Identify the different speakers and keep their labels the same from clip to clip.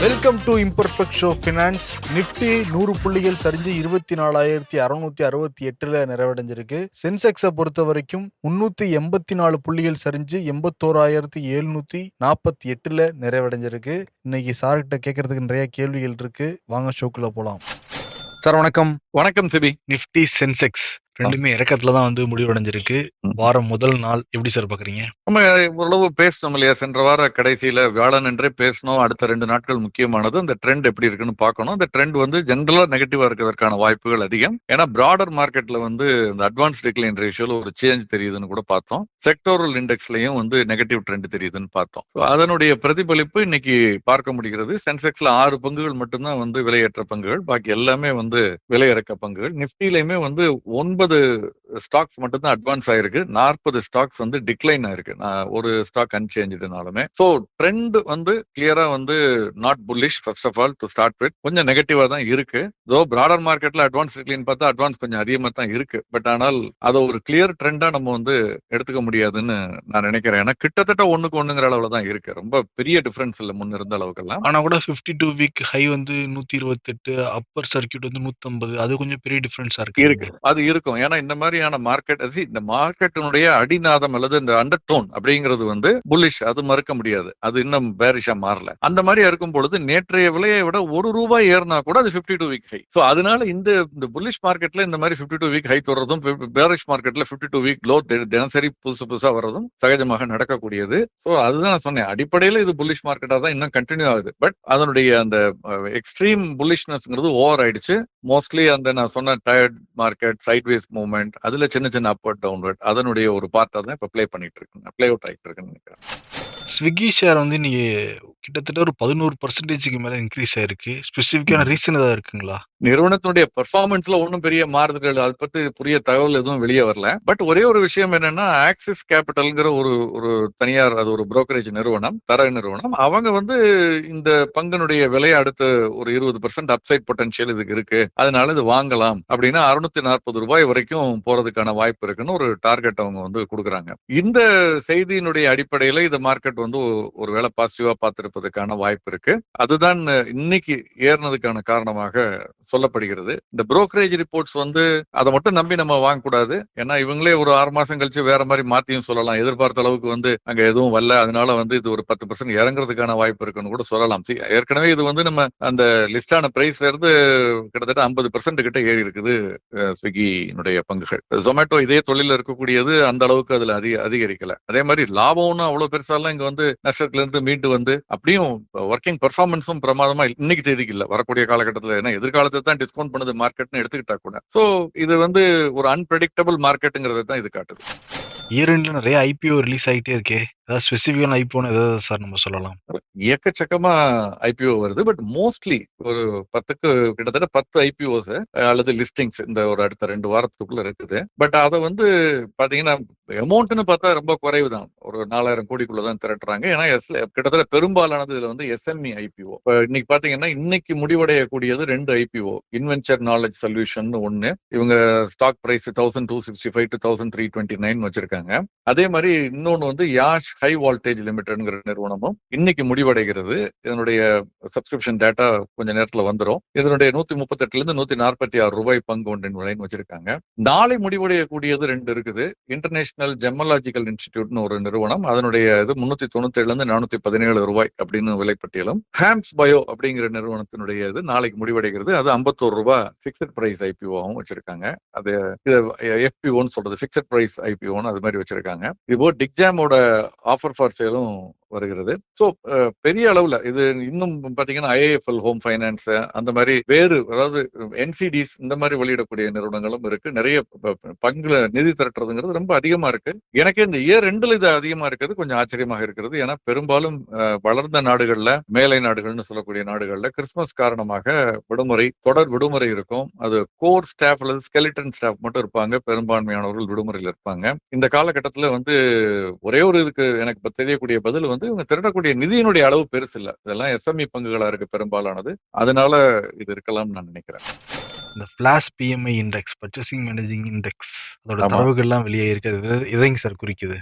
Speaker 1: Welcome to imperfect show finance Nifty நூறு புள்ளிகள் சரிஞ்சு இருபத்தி நாலாயிரத்தி அறுநூத்தி அறுபத்தி எட்டுல நிறைவடைஞ்சிருக்கு. சென்செக்ஸை பொறுத்த வரைக்கும் முன்னூத்தி எண்பத்தி நாலு புள்ளிகள் சரிஞ்சு எண்பத்தோராயிரத்தி எழுநூத்தி நாற்பத்தி எட்டுல நிறைவடைஞ்சிருக்கு. இன்னைக்கு சார்கிட்ட கேட்கறதுக்கு நிறைய கேள்விகள் இருக்கு. வாங்க ஷோக்குள்ள போலாம்.
Speaker 2: சார் வணக்கம்.
Speaker 3: வணக்கம் சிபி.
Speaker 2: நிஃப்டி சென்செக்ஸ் ரெண்டுமே இறக்கத்துல தான் வந்து முடிவடைஞ்சிருக்கு. வாரம் முதல் நாள் எப்படி சார் பாக்குறீங்க?
Speaker 3: நம்ம ஓரளவு பேசணும் இல்லையா? சென்ற வார கடைசியில வியாழன் என்றே பேசணும் அடுத்த ரெண்டு நாட்கள் முக்கியமானது. அந்த ட்ரெண்ட் எப்படி இருக்குன்னு பார்க்கணும். அந்த ட்ரெண்ட் வந்து ஜென்ரலா நெகட்டிவா இருக்கிறதுக்கான வாய்ப்புகள் அதிகம். ஏன்னா பிராடர் மார்க்கெட்ல வந்து இந்த அட்வான்ஸ் டிக்ளைன் ரேஷியோல ஒரு சேஞ்ச் தெரியுதுன்னு கூட பார்த்தோம். செக்டோரல் இண்டெக்ஸ்லயும் வந்து நெகட்டிவ் ட்ரெண்ட் தெரியுதுன்னு பார்த்தோம். அதனுடைய பிரதிபலிப்பு இன்னைக்கு பார்க்க முடிகிறது. சென்செக்ஸ்ல ஆறு பங்குகள் மட்டும்தான் வந்து விலையேற்ற பங்குகள். பாக்கி எல்லாமே வந்து விலையிறக்க பங்குகள். நிப்டிலையுமே வந்து ஒன்பது ஸ்டாக்ஸ் மட்டும்தான் அட்வான்ஸ் ஆயிருக்கு. நாற்பது ஸ்டாக்ஸ் வந்து டிக்ளைன் ஆயிருக்கு. நான் ஒரு ஸ்டாக் அன்சேஞ்சுனாலுமே ஸோ ட்ரெண்ட் வந்து கிளியரா வந்து not bullish first of all to start with கொஞ்சம் நெகட்டிவா தான் இருக்கு. தோ பிராடர் மார்க்கெட்ல அட்வான்ஸ் டிக்ளைன் பார்த்தா அட்வான்ஸ் கொஞ்சம் அதிகமாக தான் இருக்கு. பட் ஆனால் அதை ஒரு கிளியர் ட்ரெண்டா நம்ம வந்து எடுத்துக்க முடியாதுன்னு நான் நினைக்கிறேன். ஏன்னா கிட்டத்தட்ட ஒண்ணுக்கு ஒண்ணுங்கிற அளவுல தான் இருக்கு. ரொம்ப பெரிய டிஃபரன்ஸ் இல்லை முன்ன இருந்த அளவுக்கெல்லாம்.
Speaker 2: ஆனா கூட 52 டூ வீக் ஹை வந்து நூத்தி இருபத்தெட்டு அப்பர் சர்க்கியூட் வந்து நூத்தம்பது. அது கொஞ்சம் பெரிய டிஃபரன்ஸா இருக்கு.
Speaker 3: இருக்கு. அது இருக்கும். ஏன்னா இந்த மாதிரியான மார்க்கெட் இந்த மார்க்கெட்டினுடைய அடிநாதம் அல்லது இந்த அண்டர் டோன் அப்படிங்கிறது வந்து புல்லிஷ் அது மறுக்க முடியாது. அது இன்னும் பேரிஷா மாறல. அந்த மாதிரி இருக்கும் பொழுது நேற்றைய விலையை விட ஒரு ரூபாய் ஏறினா கூட அது 52 டூ வீக் ஹை ஸோ அதனால இந்த இந்த புல்லிஷ் மார்க்கெட்ல இந்த மாதிரி 52 டூ வீக் ஹை தொடர்றதும் பேரிஷ் மார்க்கெட்ல 52 டூ வீக் லோ தினசரி புதுசு புதுசா வர்றதும் சகஜமாக நடக்கக்கூடியது. ஸோ அதுதான் நான் சொன்னேன். அடிப்படையில் இது புல்லிஷ் மார்க்கெட்டா தான் இன்னும் கண்டினியூ ஆகுது. பட் அதனுடைய அந்த எக்ஸ்ட்ரீம் புல்லிஷ்னஸ்ங்கிறது ஓவர் ஆயிடுச்சு. மோஸ்ட்லி அந்த நான் சொன்ன டயர்ட் மார்க்கெட் சைட்வேஸ் மூமெண்ட் அதுல சின்ன சின்ன அப்வர்ட் டவுன்வர்ட் அதனுடைய ஒரு பார்ட்டா தான் இப்போ ப்ளே பண்ணிட்டு இருக்கேன். ப்ளே அவுட் ஆகிட்டு இருக்குன்னு நினைக்கிறேன்.
Speaker 2: ஸ்விக்கி ஷேர் வந்து இன்னைக்கு கிட்டத்தட்ட ஒரு பதினோரு பர்சன்டேஜுக்கு மேல இன்க்ரீஸ் ஆயிருக்கு. ஸ்பெசிஃபிக்கான ரீசன் ஏதாவது இருக்குங்களா?
Speaker 3: நிறுவனத்தினுடைய பெர்ஃபார்மன்ஸ்ல ஒன்றும் பெரிய மாறுதல்கள் அதை பத்தி புரிய தகவல் எதுவும் வெளியே வரல. பட் ஒரே ஒரு விஷயம் என்னன்னா ஆக்சிஸ் கேபிட்டல்ங்கிற ஒரு ஒரு தனியார் அது ஒரு புரோக்கரேஜ் நிறுவனம் தர நிறுவனம். அவங்க வந்து இந்த பங்கனுடைய விலை அடுத்து ஒரு இருபது பர்சன்ட் அப்சைட் பொட்டன்ஷியல் இதுக்கு இருக்கு. அதனால இது வாங்கலாம். அப்படின்னா அறுநூத்தி நாற்பது ரூபாய் வரைக்கும் போறதுக்கான வாய்ப்பு இருக்குன்னு ஒரு டார்கெட் அவங்க வந்து கொடுக்குறாங்க. இந்த செய்தியினுடைய அடிப்படையில் இந்த மார்க்கெட் வந்து ஒரு வேலை பாசிட்டிவா பார்த்திருப்பதற்கான வாய்ப்பு இருக்கு. அதுதான் இன்னைக்கு ஏறினதுக்கான காரணமாக சொல்லப்படுகிறது. இந்த புரோக்கரேஜ் ரிப்போர்ட்ஸ் வந்து அதை மட்டும் நம்பி நம்ம வாங்கக்கூடாது. ஏன்னா இவங்களே ஒரு ஆறு மாசம் கழிச்சு வேற மாதிரி மாத்தியும் சொல்லலாம். எதிர்பார்த்த அளவுக்கு வந்து அங்க எதுவும் வரல. அதனால வந்து இது ஒரு பத்து பர்சன்ட் இறங்குறதுக்கான வாய்ப்பு இருக்குன்னு கூட சொல்லலாம். ஏற்கனவே இது வந்து நம்ம அந்த லிஸ்டான பிரைஸ்ல இருந்து கிட்டத்தட்ட ஐம்பது பர்சன்ட் கிட்ட ஏறி இருக்குது ஸ்விக்கியினுடைய பங்குகள். ஜொமேட்டோ இதே தொழில இருக்கக்கூடியது அந்த அளவுக்கு அதுல அதிக அதிகரிக்கல. அதே மாதிரி லாபம்னு அவ்வளவு பெருசாலாம் இங்க வந்து நஷ்டத்துல இருந்து மீண்டு வந்து அப்படியும் ஒர்க்கிங் பெர்ஃபார்மன்ஸும் பிரமாதமா இன்னைக்கு தேதிக்கு இல்லை. வரக்கூடிய காலகட்டத்தில் ஏன்னா எதிர்காலத்தை தான் டிஸ்கவுண்ட் பண்ணுது மார்க்கெட்னு எடுத்துக்கிட்டா கூட. ஸோ இது வந்து ஒரு அன்பிரடிக்டபிள் மார்க்கெட்டுங்கிறத தான் இது காட்டுது.
Speaker 2: இயர் நிறைய ஐபிஓ ரிலீஸ் ஆகிட்டே இருக்கே. ஏதாவது ஸ்பெசிஃபிக்கான ஐபிஓன்னு ஏதாவது சார் நம்ம சொல்லலாம்.
Speaker 3: எக்கச்சக்கமா ஐபிஓ வருது பட் மோஸ்ட்லி ஒரு பத்துக்கு கிட்டத்தட்ட பத்து ஐபிஓஸ் அல்லது லிஸ்டிங்ஸ் இந்த ஒரு அடுத்த ரெண்டு வாரத்துக்குள்ள இருக்குது. பட் அதை வந்து பாத்தீங்கன்னா அமௌண்ட்னு பார்த்தா ரொம்ப குறைவு தான் ஒரு நாலாயிரம் கோடிக்குள்ள தான் திரட்டுறாங்க. ஏன்னா எஸ் கிட்டத்தட்ட பெரும்பாலானது இதுல வந்து எஸ்எம்இ ஐபிஓ இப்போ இன்னைக்கு பாத்தீங்கன்னா இன்னைக்கு முடிவடையக்கூடியது ரெண்டு ஐபிஓ இன்வென்ச்சர் நாலேஜ் சொல்யூஷன் ஒன்னு இவங்க stock price thousand two sixty five to thousand three twenty nine வச்சிருக்காங்க. அதே மாதிரி இன்னொன்று வந்து யாஷ் ஹை வோல்டேஜ் லிமிடெட்ங்கிற நிறுவனமும் இன்னைக்கு முடிவடைகிறது. இதனுடைய சப்ஸ்கிரிப்ஷன் டேட்டா கொஞ்ச நேரத்தில் வந்துடும் இதனுடைய நூத்தி முப்பத்தெட்டுல இருந்து நூத்தி நாற்பத்தி ஆறு ரூபாய் பங்கு ஒன்றின் விலைன்னு வச்சிருக்காங்க. நாளை முடிவடையக்கூடியது ரெண்டு இருக்குது. இன்டர்நேஷனல் ஜெம்மலாஜிக்கல் இன்ஸ்டிடியூட்னு ஒரு நிறுவனம். அதனுடைய இது முன்னூத்தி தொண்ணூத்தேழுல இருந்து நானூத்தி பதினேழு ரூபாய் அப்படின்னு விலைப்பட்டியலும் ஹாம்ஸ் பயோ அப்படிங்கிற நிறுவனத்தினுடைய இது நாளைக்கு முடிவடைகிறது. அது ஐம்பத்தோரு ரூபாய் ஃபிக்ஸட் பிரைஸ் ஐபிஓவும் வச்சிருக்காங்க. அது எஃபிஓன்னு சொல்றது ஃபிக்ஸட் பிரைஸ் ஐபிஓன்னு அது மாதிரி வச்சிருக்காங்க. இப்போ டிக்ஜாமோட ஆஃபர் ஃபார் சேலும் வருகிறது. ஸோ பெரிய அளவில் இது இன்னும் பார்த்தீங்கன்னா ஐஏஎஃப்எல் ஹோம் ஃபைனான்ஸ் அந்த மாதிரி வேறு அதாவது என்சிடிஸ் இந்த மாதிரி வெளியிடக்கூடிய நிறுவனங்களும் இருக்கு. நிறைய ப- பங்குல நிதி திரட்டுறதுங்கிறது ரொம்ப அதிகமாக இருக்கு. எனக்கே இந்த இயர் ரெண்டுல இது அதிகமாக இருக்கிறது கொஞ்சம் ஆச்சரியமாக இருக்கிறது. ஏன்னா பெரும்பாலும் வளர்ந்த நாடுகளில் மேலை நாடுகள்னு சொல்லக்கூடிய நாடுகளில் கிறிஸ்துமஸ் காரணமாக விடுமுறை தொடர் விடுமுறை இருக்கும். அது கோர் ஸ்டாஃப் அல்லது ஸ்கெலிட்டன் ஸ்டாஃப் மட்டும் இருப்பாங்க. பெரும்பான்மையானவர்கள் விடுமுறையில் இருப்பாங்க. இந்த காலகட்டத்தில் வந்து ஒரே ஒரு இதுக்கு எனக்கு இப்ப தெரியக்கூடிய பதில் வந்து இவங்க திரட்டக்கூடிய நிதியினுடைய அளவு பெருசு இல்லை இதெல்லாம் எஸ்எம்இ பங்குகளா இருக்கு பெரும்பாலானது. அதனால இது இருக்கலாம்னு நான் நினைக்கிறேன்.
Speaker 2: இந்த flash PMI index purchasing managing index அதோட. தரவுகள்லாம் வெளியே இருக்கிறது எதைங்க சார் குறிக்குது?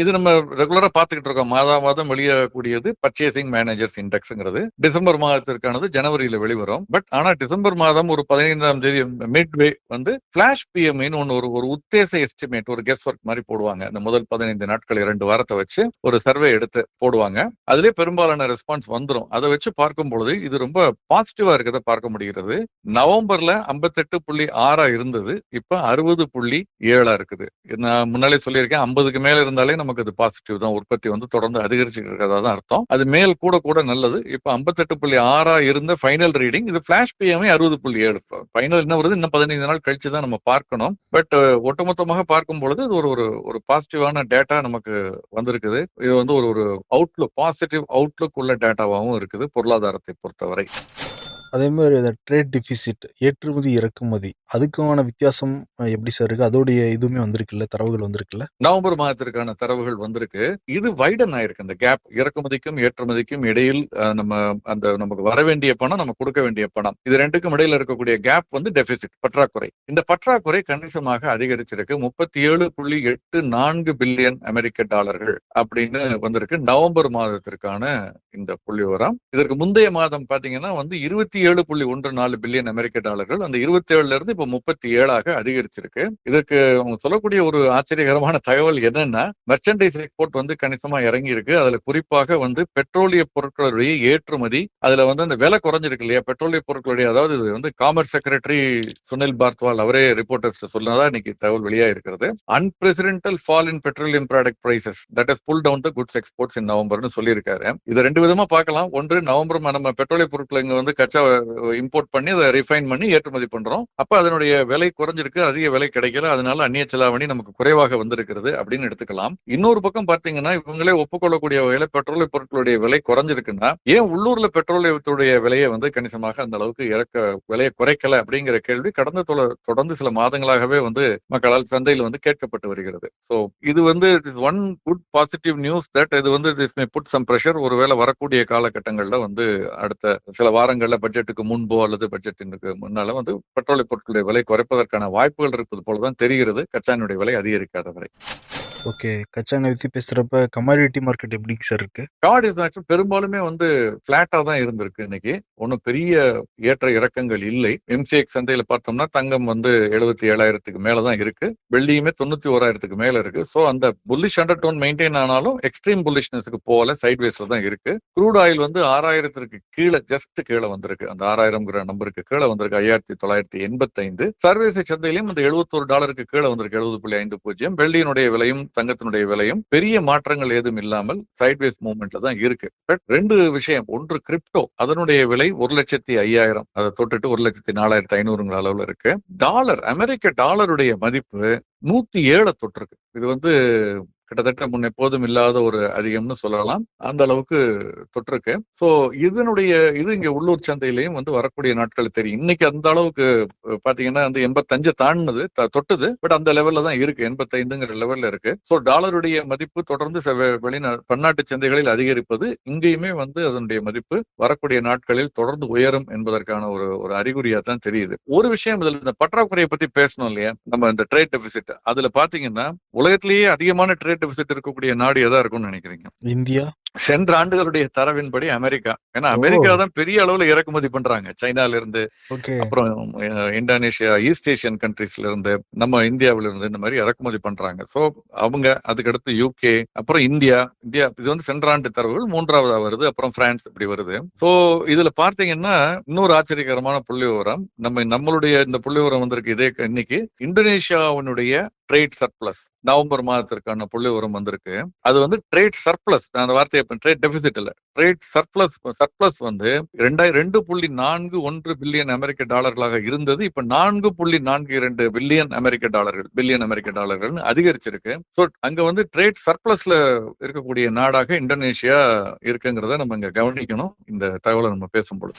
Speaker 3: இது நம்ம ரெகுலரா பார்த்துக்கிட்டு இருக்கோம். மாதா மாதம் வெளியாகக்கூடியது பர்ச்சேசிங் மேனேஜர்ஸ் இண்டெக்ஸ்ங்கிறது டிசம்பர் மாதத்திற்கானது ஜனவரியில வெளிவரும். பட் ஆனா டிசம்பர் மாதம் ஒரு பதினைந்தாம் தேதி மிட்வே வந்து பிளாஷ் பிஎம்ஐன்னு ஒன்று ஒரு ஒரு உத்தேச எஸ்டிமேட் ஒரு கெஸ் ஒர்க் மாதிரி போடுவாங்க. அந்த முதல் பதினைந்து நாட்கள் இரண்டு வாரத்தை வச்சு ஒரு சர்வே எடுத்து போடுவாங்க. அதுலயே பெரும்பாலான ரெஸ்பான்ஸ் வந்துடும் அதை வச்சு பார்க்கும் பொழுது இது ரொம்ப பாசிட்டிவா இருக்கிறத பார்க்க முடிகிறது. நவம்பர்ல ஐம்பத்தெட்டு புள்ளி ஆறா இருந்தது. இப்ப அறுபது புள்ளி ஏழா இருக்குது. நான் முன்னாலே சொல்லியிருக்கேன் ஐம்பதுக்கு மேல இருந்தாலே நமக்கு அது பாசிட்டிவ் தான். உற்பத்தி வந்து தொடர்ந்து அதிகரிச்சுட்டு இருக்கிறதா தான் அர்த்தம். அது மேல் கூட கூட நல்லது. இப்ப ஐம்பத்தெட்டு புள்ளி ஆறா இருந்த ஃபைனல் ரீடிங் இது பிளாஷ் பிஎம்ஐ அறுபது புள்ளி ஏழு. ஃபைனல் என்ன வருது? இன்னும் பதினைந்து நாள் கழிச்சு தான் நம்ம பார்க்கணும். பட் ஒட்டுமொத்தமாக பார்க்கும் பொழுது இது ஒரு ஒரு ஒரு பாசிட்டிவான டேட்டா நமக்கு வந்திருக்குது. இது வந்து ஒரு ஒரு அவுட்லுக் பாசிட்டிவ் அவுட்லுக் உள்ள டேட்டாவாகவும் இருக்குது பொருளாதாரத்தை பொறுத்தவரை.
Speaker 2: அதே மாதிரி இந்த ட்ரேட் டிஃபிசிட் ஏற்றுமதி இறக்குமதி அதுக்கான வித்தியாசம் எப்படி சார் இருக்கு? அதோடைய இதுவுமே வந்திருக்குல்ல தரவுகள் வந்திருக்குல்ல?
Speaker 3: நவம்பர் மாதத்திற்கான தரவுகள் வந்திருக்கு. இது வைடன் ஆயிருக்கு. அந்த கேப் இறக்குமதிக்கும் ஏற்றுமதிக்கும் இடையில் நம்ம அந்த நமக்கு வர வேண்டிய பணம் நம்ம கொடுக்க வேண்டிய பணம். இது ரெண்டுக்கும் இடையில இருக்கக்கூடிய கேப் வந்து டெபிசிட் பற்றாக்குறை. இந்த பற்றாக்குறை கணிசமாக அதிகரிச்சிருக்கு. முப்பத்தி ஏழு புள்ளி எட்டு நான்கு பில்லியன் அமெரிக்க டாலர்கள் அப்படின்னு வந்திருக்கு. நவம்பர் மாதத்திற்கான இந்த புள்ளி விவரம் இதற்கு முந்தைய மாதம் பாத்தீங்கன்னா வந்து இருபத்தி ஏழு புள்ளி ஒன்று நாலு பில்லியன் அமெரிக்க டாலர்கள். அந்த இருபத்தி ஏழுல இருந்து இப்ப முப்பத்தி ஏழாக அதிகரிச்சிருக்கு. இதற்கு அவங்க சொல்லக்கூடிய ஒரு ஆச்சரியகரமான தகவல் என்னன்னா மெர்ச்சன்டைஸ் எக்ஸ்போர்ட் வந்து கணிசமா இறங்கி இருக்கு அதுல குறிப்பாக வந்து பெட்ரோலிய பொருட்களுடைய ஏற்றுமதி அதுல வந்து அந்த விலை குறைஞ்சிருக்கு இல்லையா? பெட்ரோலிய பொருட்களுடைய அதாவது இது வந்து காமர்ஸ் செக்ரட்டரி சுனில் பார்த்வால் அவரே ரிப்போர்ட்டர்ஸ் சொன்னதா இன்னைக்கு தகவல் வெளியா இருக்கிறது unprecedented fall in petroleum product prices that is pull down the goods exports in நவம்பர்னு சொல்லியிருக்காரு. இதை ரெண்டு விதமா பார்க்கலாம். ஒன்று நவம்பர் நம்ம பெட்ரோலிய பொருட்கள் இங்க வந்து கச்சா இம்போர்ட் பண்ணி அதை ரிஃபைன் பண்ணி ஏற்றுமதி பண்றோம். அப்ப அதனுடைய விலை குறைஞ்சிருக்கு அதிக விலை கிடைக்கல அதனால அந்நிய செலாவணி நமக்கு குறைவாக வந்திருக்கிறது அப்படின்னு எடுத்துக்கலாம். இன்னொரு பக்கம் பாத்தீங்கன்னா இவங்களே ஒப்புக்கொள்ளக்கூடிய வகையில பெட்ரோலிய பொருட்களுடைய விலை குறைஞ்சிருக்குன்னா ஏன் உள்ளூர்ல பெட்ரோலியத்துடைய விலையை வந்து கணிசமாக அந்த அளவுக்கு இறக்க விலையை குறைக்கல அப்படிங்கிற கேள்வி கடந்த தொடர்ந்து சில மாதங்களாகவே வந்து மக்களால் சந்தையில் வந்து கேட்கப்பட்டு வருகிறது. ஸோ இது வந்து one good positive news that இது வந்து this may put some pressure ஒருவேளை வரக்கூடிய காலகட்டங்களில் வந்து அடுத்த சில வாரங்களில் பட்ஜெட் பட்ஜெட்டுக்கு முன்போ அல்லது பட்ஜெட்டினுக்கு முன்னால வந்து பெட்ரோலிய பொருட்களுடைய விலை குறைப்பதற்கான வாய்ப்புகள் இருப்பது போலதான் தெரிகிறது. கச்சானுடைய விலை அதிகரிக்காத வரை.
Speaker 2: ஓகே கச்சா எண்ணெய் பத்தி பேசுறப்ப கமாடிட்டி மார்க்கெட் எப்படி சார் இருக்கு?
Speaker 3: காடு இஸ் பெரும்பாலுமே வந்து பிளாட்டா தான் இருந்திருக்கு இன்னைக்கு. ஒன்றும் பெரிய ஏற்ற இறக்கங்கள் இல்லை. எம்சிஎக்ஸ் சந்தையில பார்த்தோம்னா தங்கம் வந்து எழுபத்தி ஏழாயிரத்துக்கு மேல தான் இருக்கு. வெள்ளியுமே தொண்ணூத்தி ஓராயிரத்துக்கு மேல இருக்கு. ஸோ அந்த புல்லிஷ் அண்டர் டோன் மெயின்டைன் ஆனாலும் எக்ஸ்ட்ரீம் புல்லிஷ்னஸுக்கு போல சைட்வேஸ்ல தான் இருக்கு. க்ரூட் ஆயில் வந்து ஆறாயிரத்திற்கு கீழே ஜஸ்ட் கீழே வந்திருக்கு. அந்த ஆறாயிரம்ங்கிற நம்பருக்கு கீழே வந்திருக்கு. ஐயாயிரத்தி தொள்ளாயிரத்தி எண்பத்தைந்து. சர்வதேச சந்தையிலும் இந்த எழுபத்தோரு டாலருக்கு கீழே வந்திருக்கு. எழுபது புள்ளி ஐந்து பூஜ்ஜியம். வெள்ளியினுடைய விலையும் தங்கத்தினுடைய விலையும் பெரிய மாற்றங்கள் ஏதும் இல்லாமல் சைட்வேஸ் மூவ்மெண்ட்ல தான் இருக்கு. பட் ரெண்டு விஷயம் ஒன்று கிரிப்டோ அதனுடைய விலை ஒரு லட்சத்தி ஐயாயிரம் அதை தொட்டுட்டு ஒரு லட்சத்தி நாலாயிரத்தி ஐநூறுங்கிற அளவுல இருக்கு. டாலர் அமெரிக்க டாலருடைய மதிப்பு நூத்தி ஏழை தொட்டிருக்கு. இது வந்து கிட்டத்தட்ட முன் எப்போதும் இல்லாத ஒரு அதிகம்னு சொல்லலாம். அந்த அளவுக்கு தொட்டிருக்கு ஸோ இதனுடைய இது இங்கே உள்ளூர் சந்தையிலையும் வந்து வரக்கூடிய நாட்கள் தெரியும். இன்னைக்கு அந்த அளவுக்கு பார்த்தீங்கன்னா அந்த வந்து எண்பத்தஞ்சு தாண்டினது த- தொட்டுது. பட் அந்த லெவலில் தான் இருக்கு. எண்பத்தைந்துங்கிற லெவலில் இருக்கு. ஸோ டாலருடைய மதிப்பு தொடர்ந்து வெளிநா பன்னாட்டு சந்தைகளில் அதிகரிப்பது இங்கேயுமே வந்து அதனுடைய மதிப்பு வரக்கூடிய நாட்களில் தொடர்ந்து உயரும் என்பதற்கான ஒரு ஒரு அறிகுறியா தான் தெரியுது. ஒரு விஷயம் இதில் இந்த பற்றாக்குறையை பற்றி பேசணும் இல்லையா? நம்ம இந்த ட்ரேட் டெபிசிட் அதில் பார்த்தீங்கன்னா உலகத்திலேயே அதிகமான ட்ரேட் டெபிசிட் இருக்கக்கூடிய நாடு எதா இருக்கும்னு நினைக்கிறீங்க?
Speaker 2: இந்தியா.
Speaker 3: சென்ற ஆண்டுகளுடைய தரவின்படி அமெரிக்கா. ஏன்னா அமெரிக்கா தான் பெரிய அளவுல இறக்குமதி பண்றாங்க. சைனால இருந்து அப்புறம் இந்தோனேஷியா ஈஸ்ட் ஏசியன் கண்ட்ரீஸ்ல இருந்து நம்ம இந்தியாவில இருந்து இந்த மாதிரி இறக்குமதி பண்றாங்க. சோ அவங்க அதுக்கடுத்து யூகே அப்புறம் இந்தியா. இந்தியா இது வந்து சென்ற ஆண்டு தரவுகள் மூன்றாவதா வருது அப்புறம் பிரான்ஸ் இப்படி வருது. சோ இதுல பார்த்தீங்கன்னா இன்னொரு ஆச்சரியகரமான புள்ளி விவரம் நம்ம நம்மளுடைய இந்த புள்ளி விவரம் வந்திருக்கு இதே இன்னைக்கு இந்தோனேஷியாவினுடைய ட்ரேட் சர்ப்ளஸ் நவம்பர் மாதத்திற்கான புள்ளி விவரம் வந்திருக்கு. அது வந்து ட்ரேட் சர்ப்ளஸ் நான் அந்த வார்த்தையை ட்ரேட் டெபிசிட் இல்ல. ட்ரேட் சர்ப்ளஸ் சர்ப்ளஸ் வந்து ரெண்டாயிரம் ரெண்டு புள்ளி நான்கு ஒன்று பில்லியன் அமெரிக்க டாலர்களாக இருந்தது. இப்ப நான்கு புள்ளி நான்கு இரண்டு பில்லியன் அமெரிக்க டாலர்கள் பில்லியன் அமெரிக்க டாலர்கள் அதிகரிச்சிருக்கு. ஸோ அங்க வந்து ட்ரேட் சர்ப்ளஸ்ல இருக்கக்கூடிய நாடாக இந்தோனேஷியா இருக்குங்கிறத நம்ம இங்க கவனிக்கணும். இந்த தகவலை நம்ம பேசும்பொழுது.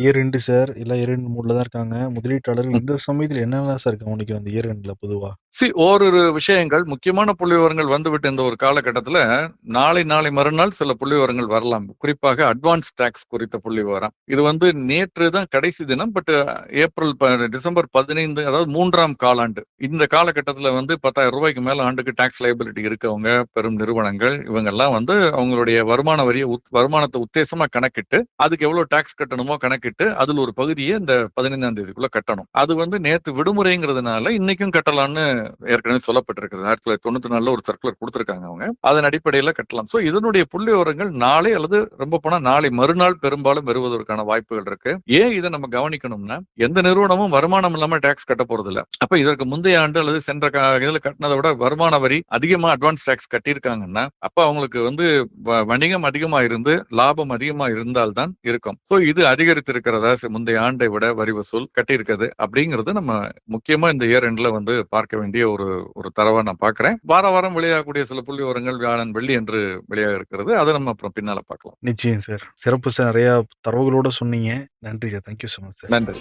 Speaker 2: இயர் ரெண்டு சார் இல்ல இயர் ரெண்டு மூணுல தான் இருக்காங்க. முதலீட்டாளர்கள் இந்த சமயத்துல என்னெல்லாம் சார் கவனிக்கும் அந்த இயர் ரெண்டுல பொதுவா?
Speaker 3: சி ஓரிரு விஷயங்கள் முக்கியமான புள்ளி விவரங்கள் வந்துவிட்ட இந்த ஒரு காலகட்டத்தில் நாளை நாளை மறுநாள் சில புள்ளி விவரங்கள் வரலாம். குறிப்பாக அட்வான்ஸ் டேக்ஸ் குறித்த புள்ளி விவரம். இது வந்து நேற்று தான் கடைசி தினம் பட் ஏப்ரல் ப- டிசம்பர் பதினைந்து அதாவது மூன்றாம் காலாண்டு. இந்த காலகட்டத்தில் வந்து பத்தாயிரம் ரூபாய்க்கு மேலே ஆண்டுக்கு டேக்ஸ் லைபிலிட்டி இருக்கவங்க பெரும் நிறுவனங்கள் இவங்கெல்லாம் வந்து அவங்களுடைய வருமான வரியை உத்- வருமானத்தை உத்தேசமாக கணக்கிட்டு அதுக்கு எவ்வளோ டேக்ஸ் கட்டணுமோ கணக்கிட்டு அதில் ஒரு பகுதியை இந்த பதினைந்தாம் தேதிக்குள்ளே கட்டணும். அது வந்து நேற்று விடுமுறைங்கிறதுனால இன்னைக்கும் கட்டலாம்னு ஏற்கனவே சொல்லப்பட்டிருக்கிறது. ஆயிரத்தி தொள்ளாயிரத்தி தொண்ணூத்தி நாலுல ஒரு சர்க்குலர் கொடுத்திருக்காங்க அவங்க. அதன் அடிப்படையில் கட்டலாம். ஸோ இதனுடைய புள்ளி விவரங்கள் நாளை அல்லது ரொம்ப போனா நாளை மறுநாள் பெரும்பாலும் வருவதற்கான வாய்ப்புகள் இருக்கு. ஏன் இதை நம்ம கவனிக்கணும்னா எந்த நிறுவனமும் வருமானம் இல்லாம டாக்ஸ் கட்ட போறது இல்ல அப்ப இதற்கு முந்தைய ஆண்டு அல்லது சென்ற இதில் இதுல கட்டினதை விட வருமான வரி அதிகமா அட்வான்ஸ் டாக்ஸ் கட்டியிருக்காங்கன்னா அப்ப அவங்களுக்கு வந்து வ- வணிகம் அதிகமா இருந்து லாபம் அதிகமா இருந்தால்தான் இருக்கும். ஸோ இது அதிகரித்திருக்கிறதா முந்தைய ஆண்டை விட வரி வசூல் கட்டியிருக்கிறது அப்படிங்கிறது நம்ம முக்கியமா இந்த இயர் எண்ட்ல வந்து பார்க்க வேண்டிய ஒரு ஒரு தரவா நான் பார்க்கிறேன். வார வாரம் வெளியாகக்கூடிய சில புள்ளி விவரங்கள் வியாழன் வெள்ளி என்று வெளியாக இருக்கிறது அதை நம்ம அப்புறம் பின்னால பார்க்கலாம்.
Speaker 2: நிச்சயம் சார். சிறப்பு சார். நிறைய தரவுகளோட சொன்னீங்க. நன்றி sir. Thank you so much sir.
Speaker 3: நன்றி.